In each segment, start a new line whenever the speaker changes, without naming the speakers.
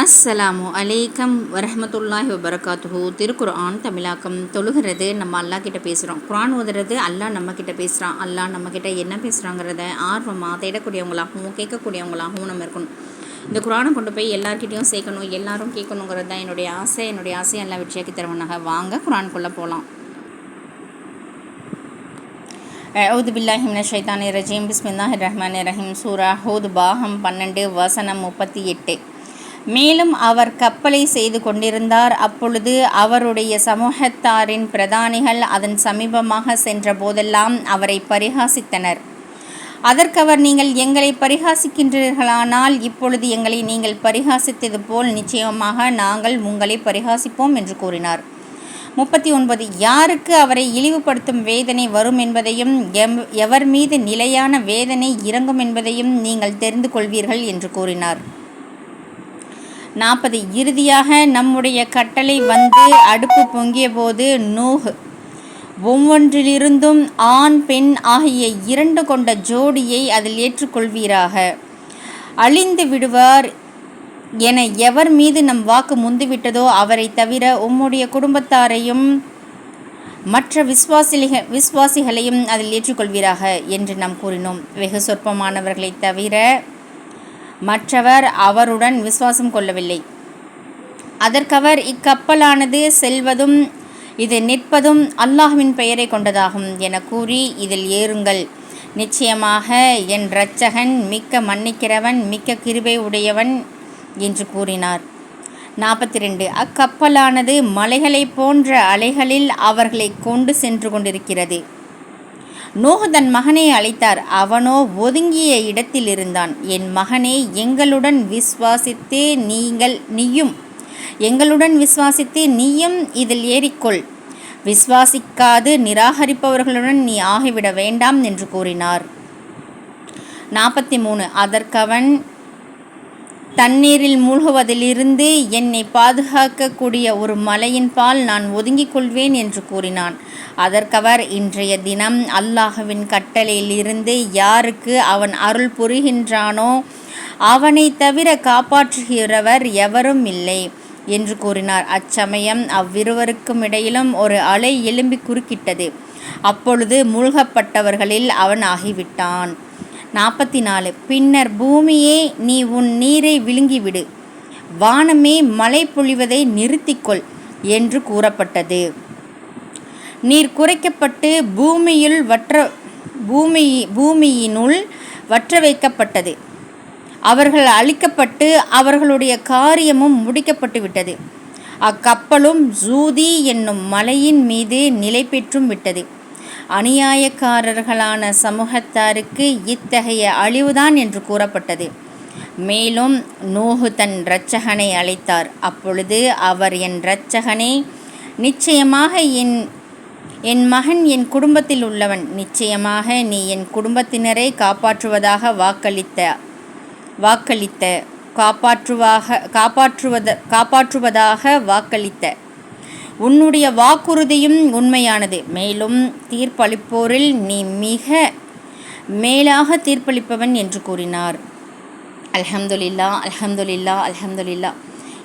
அஸ்ஸலாமு அலைக்கம் வரஹமத்துல்லாஹி வபரகாத்துஹு. திருக்குர்ஆன் தமிழாக்கம் தொழுகிறது நம்ம அல்லா கிட்ட பேசுகிறோம் குரான் ஓதுறது அல்லாஹ் நம்ம கிட்ட பேசுகிறான் அல்லாஹ் நம்ம கிட்ட என்ன பேசுகிறாங்கிறத ஆர்வமாக தேடக்கூடியவங்களாகவும் கேட்கக்கூடியவங்களாகவும் நம்ம இருக்கணும். இந்த குரானை கொண்டு போய் எல்லார்கிட்டையும் சேர்க்கணும் எல்லாரும் கேட்கணுங்கிறது தான் என்னுடைய ஆசை. என்னுடைய ஆசை எல்லாம் விஷயக்கு தருவனாக. வாங்க குரானுக்குள்ளே போகலாம் அவுது பில்லாஹிம்ன ஷைத்தானி ரஜீம். பிஸ்மில்லாஹி ரஹ்மான் ரஹீம். சூரா ஹூத் பாகம் பன்னெண்டு வசனம் முப்பத்தி எட்டு. மேலும் அவர் கப்பலை செய்து கொண்டிருந்தார். அப்பொழுது அவருடைய சமூகத்தாரின் பிரதானிகள் அதன் சமீபமாக சென்ற போதெல்லாம் அவரை பரிகாசித்தனர் அதற்கவர் நீங்கள் எங்களை பரிகாசிக்கின்றீர்களானால் இப்பொழுது எங்களை நீங்கள் பரிகாசித்தது போல் நிச்சயமாக நாங்கள் உங்களை பரிகாசிப்போம் என்று கூறினார். முப்பத்தி ஒன்பது. யாருக்கு அவரை இழிவுபடுத்தும் வேதனை வரும் என்பதையும் எம் எவர் மீது நிலையான வேதனை இறங்கும் என்பதையும் நீங்கள் தெரிந்து கொள்வீர்கள் என்று கூறினார். நாற்பது இறுதியாக நம்முடைய கட்டளை வந்து அடுப்பு பொங்கிய போது நூஹ். ஒவ்வொன்றிலிருந்தும் ஆண் பெண் ஆகிய இரண்டு கொண்ட ஜோடியை அதில் ஏற்றுக்கொள்வீராக. அழிந்து விடுவார் என எவர் மீது நம் வாக்கு முந்துவிட்டதோ அவரை தவிர உம்முடைய குடும்பத்தாரையும் மற்ற விஸ்வாசிக விஸ்வாசிகளையும் அதில் ஏற்றுக்கொள்வீராக என்று நாம் கூறினோம். வெகு சொற்பமானவர்களை தவிர மற்றவர் அவருடன் விசுவாசம் கொள்ளவில்லை. அதற்கவர் இக்கப்பலானது செல்வதும் இது நிற்பதும் அல்லாஹுவின் பெயரை கொண்டதாகும் என கூறி இதில் ஏறுங்கள். நிச்சயமாக என் இரட்சகன் மிக்க மன்னிக்கிறவன் மிக்க கிருபை உடையவன் என்று கூறினார். நாற்பத்தி ரெண்டு அக்கப்பலானது மலைகளை போன்ற அலைகளில் அவர்களை கொண்டு சென்று கொண்டிருக்கிறது. நோகு தன் மகனை அழைத்தார். அவனோ ஒதுங்கிய இடத்தில் இருந்தான் என் மகனே எங்களுடன் விசுவாசித்து நீங்கள் நீயும். எங்களுடன் விசுவாசித்து நீயும் இதில் ஏறிக்கொள். விசுவாசிக்காது நிராகரிப்பவர்களுடன் நீ ஆகிவிட வேண்டாம் என்று கூறினார். நாற்பத்தி மூணு. அதற்கவன் தண்ணீரில் மூழ்குவதிலிருந்து என்னை பாதுகாக்கக்கூடிய ஒரு மலையின் பால் நான் ஒதுங்கிக் கொள்வேன் என்று கூறினான். அதற்கவர் இன்றைய தினம் அல்லாஹுவின் கட்டளையிலிருந்து யாருக்கு அவன் அருள் புரிகின்றானோ அவனை தவிர காப்பாற்றுகிறவர் எவரும் இல்லை என்று கூறினார். அச்சமயம் அவ்விருவருக்கும் இடையிலும் ஒரு அலை எலும்பி குறுக்கிட்டது. அப்பொழுது மூழ்கப்பட்டவர்களில் அவன் ஆகிவிட்டான். நாற்பத்தி நாலு பின்னர் பூமியே நீ உன் நீரை விழுங்கிவிடு. வானமே மழை பொழிவதை நிறுத்திக்கொள் என்று கூறப்பட்டது. நீர் குறைக்கப்பட்டு பூமியில் வற்ற பூமி பூமியினுள் வற்ற வைக்கப்பட்டது. அவர்கள் அழிக்கப்பட்டு அவர்களுடைய காரியமும் முடிக்கப்பட்டு விட்டது. அக்கப்பலும் ஜூதி என்னும் மலையின் மீது நிலை பெற்றும் விட்டது. அநியாயக்காரர்களான சமூகத்தாருக்கு இத்தகைய அழிவுதான் என்று கூறப்பட்டது. மேலும் நூகு தன் இரட்சகனை அழைத்தார். அப்பொழுது அவர் என் இரட்சகனே நிச்சயமாக என் என் மகன் என் குடும்பத்தில் உள்ளவன். நிச்சயமாக நீ என் குடும்பத்தினரை காப்பாற்றுவதாக வாக்களித்த வாக்களித்த காப்பாற்றுவாக காப்பாற்றுவத காப்பாற்றுவதாக வாக்களித்த. உன்னுடைய வாக்குறுதியும் உண்மையானது. மேலும் தீர்ப்பளிப்போரில் நீ மிக மேலாக தீர்ப்பளிப்பவன் என்று கூறினார். அல்ஹம்துல்லா அல்ஹம்துல்லா அல்ஹம்துல்லா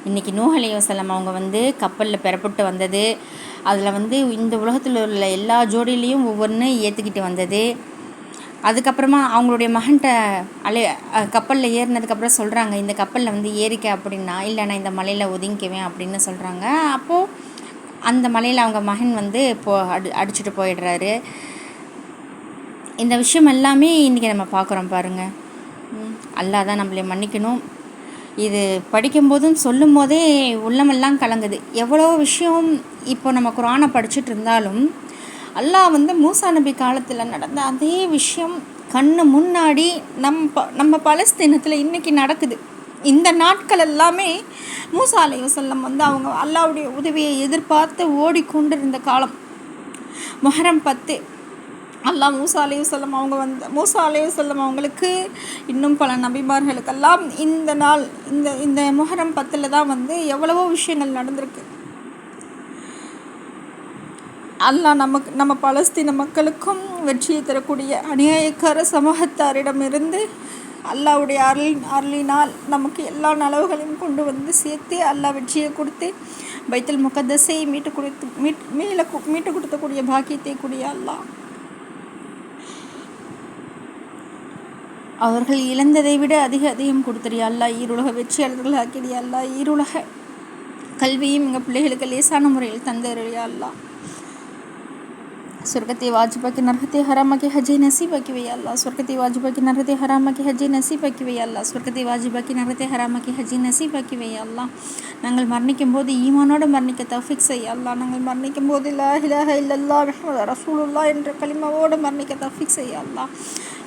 இன்றைக்கி நூஹ் வசலம் அவங்க வந்து கப்பலில் பெறப்பட்டு வந்தது. அதில் வந்து இந்த உலகத்தில் உள்ள எல்லா ஜோடியிலையும் ஒவ்வொன்று ஏற்றுக்கிட்டு வந்தது. அதுக்கப்புறமா அவங்களுடைய மகன்கிட்ட அலை கப்பலில் ஏறினதுக்கப்புறம் சொல்கிறாங்க இந்த கப்பலில் வந்து ஏறிக்க அப்படின்னா இல்லை நான் இந்த மலையில் ஒதுங்கிக்குவேன் அப்படின்னு சொல்கிறாங்க அப்போது அந்த மலையில் அவங்க மகன் வந்து போ அடி அடிச்சுட்டு போயிடுறாரு. இந்த விஷயம் எல்லாமே இன்றைக்கி நம்ம பார்க்குறோம் பாருங்கள் அல்லா தான் நம்மளை மன்னிக்கணும். இது படிக்கும்போதும் சொல்லும் போதே உள்ளமெல்லாம் கலங்குது. எவ்வளோ விஷயம் இப்போ நம்ம குரானை படிச்சுட்டு இருந்தாலும் அல்லாஹ் வந்து மூசா நபி காலத்தில் நடந்த அதே விஷயம் கண்ணு முன்னாடி நம்ம நம்ம பலஸ்தீனத்தில் இன்றைக்கி நடக்குது. இந்த நாட்கள் எல்லாமே மூசா செல்லம் வந்து அவங்க அல்லாவுடைய உதவியை எதிர்பார்த்து ஓடிக்கொண்டிருந்த காலம். மொஹரம் பத்து. அல்லா மூசா அலையுசல்லம் அவங்க வந்து மூசா அலையுசல்லம் அவங்களுக்கு இன்னும் பல நபிமார்களுக்கெல்லாம் இந்த நாள் இந்த இந்த முகரம் பத்தில் தான் வந்து எவ்வளவோ விஷயங்கள் நடந்திருக்கு. அல்லாஹ் நமக்கு நம்ம பலஸ்தீன மக்களுக்கும் வெற்றியை தரக்கூடிய அநியாயக்கார சமூகத்தாரிடமிருந்து
அல்லாவுடைய அருளின் அருளினால் நமக்கு எல்லா நலவுகளையும் கொண்டு வந்து சேர்த்து அல்லா வெற்றியை கொடுத்து பைத்தல் முகதசை மீட்டு கொடுத்து மீட் மீள மீட்டு கொடுத்தக்கூடிய பாக்கியத்தை கூடிய அல்லா அவர்கள் இழந்ததை விட அதிக அதிகம் கொடுத்துறியா அல்லா ஈருலக வெற்றியாளர்கள் ஆக்கிறியா அல்லா ஈருலக கல்வியும் எங்கள் பிள்ளைகளுக்கு லேசான முறையில் தந்தறியா அல்லா સ્વર્ગતે વાજબા કે નરહતે ஹஜை કે હજે નસીબા કે વૈ અલ્લાહ સ્વર્ગતે વાજબા કે નરહતે હરામા કે હજે નસીબા કે વૈ அல்லாஹ் ஹராமாக்கி ஹஜி நசீபாக்கி வை அல்லா நாங்கள் மரணிக்கும் போது ஈமானோடு மரணிக்க தஃபிக் செய்ய நாங்கள் மரணிக்கும் போது லா இலாஹ இல்லல்லா ரசூலுல்லா என்ற கலிமாவோடு மரணிக்க தஃபிக் செய்ய அல்லா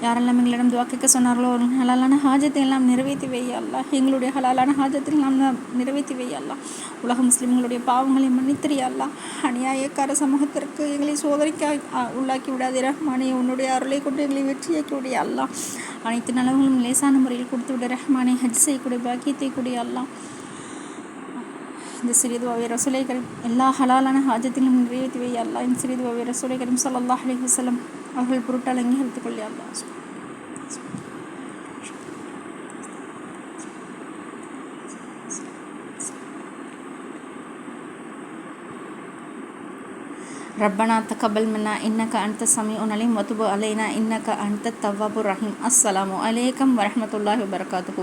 யாரெல்லாம் எங்களிடம் துவா கேட்க சொன்னார்களோ ஹலாலான ஹாஜத்தை எல்லாம் நிறைவேற்றி வையல்லா எங்களுடைய ஹலாலான ஹாஜத்தை எல்லாம் நிறைவேற்றி வையல்லா உலக முஸ்லீம்களுடைய பாவங்களை மன்னித்திரியல்லா அநியாயக்கார சமூகத்திற்கு எங்களை சோதனைக்க உள்ளாக்கி விடாதே ரஹ்மானே. உன்னுடைய அருளை கொண்டு எங்களை வெற்றியாக்கி அல்லா அனைத்து நலவுகளும் லேசான முறையில் கொடுத்து விட ரஹ்மானே. ஹஜ் செய்யக்கூடிய பாக்கியத்தை கூடிய அல்லா இந்த சிறிதுவாவை ரசூலை கரீம் எல்லா ஹலாலான ஹாஜத்திலும் நிறைவேற்றி வை அல்லா இந்த சிறிதுவாவை ரசூலை கரீம் சல்லாஹ் அலி வசலம் അവൾ പൊരുട്ടലങ്ങിയെടുത്തുകൊള്ളിയാൻ ربنا تقبل منا إنك أنت السميع العليم وتب علينا إنك أنت التواب الرحيم السلام عليكم ورحمة الله وبركاته